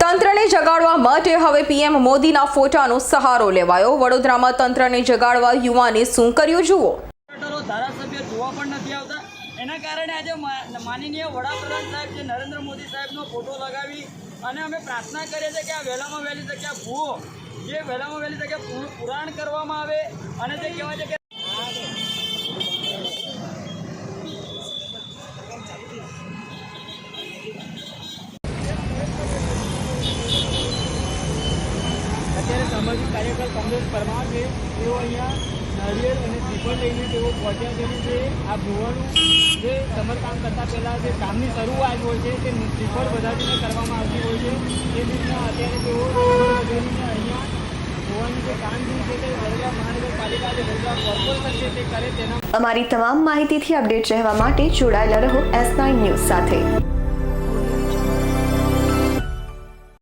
તંત્રને જગાડવા માટે હવે પીએમ મોદીના ફોટાનો સહારો લેવાયો. વડોદરામાં તંત્રને જગાડવા યુવાને શું કર્યું જુઓ. ધારાસભ્ય જોવા પણ નથી આવતા. એના કારણે આજે માનનીય વડાપ્રધાન સાહેબ જે નરેન્દ્ર મોદી સાહેબનો ફોટો લગાવી અને અમે પ્રાર્થના કરીએ છીએ કે આ વહેલામાં વહેલી તકે આ ભૂવો. જે વહેલામાં વહેલી તકે પુરાણ કરવામાં આવે અને તે કહેવાય છે કે અત્યારે સામાજિક કાર્યકર કમલેશ પરમાર છે. તેઓ અહીંયા નારિયેળ અને શ્રીફળ લઈને તેઓ પહોંચ્યા છે. જે આ ભુવાનું જે સમરકામ કરતા પહેલાં જે કામની શરૂઆત હોય છે, તે શ્રીફળ વધારીને કરવામાં આવતી હોય છે. તે રીતના અત્યારે તેઓ અહીંયા ભુવાનું જે કામગીરી છે તે વડોદરા મહાનગરપાલિકા જે વડોદરા કોર્પોરેશન છે તે કરે તેના અમારી તમામ માહિતીથી અપડેટ રહેવા માટે જોડાયેલા રહો એસ નાઇન ન્યૂઝ સાથે.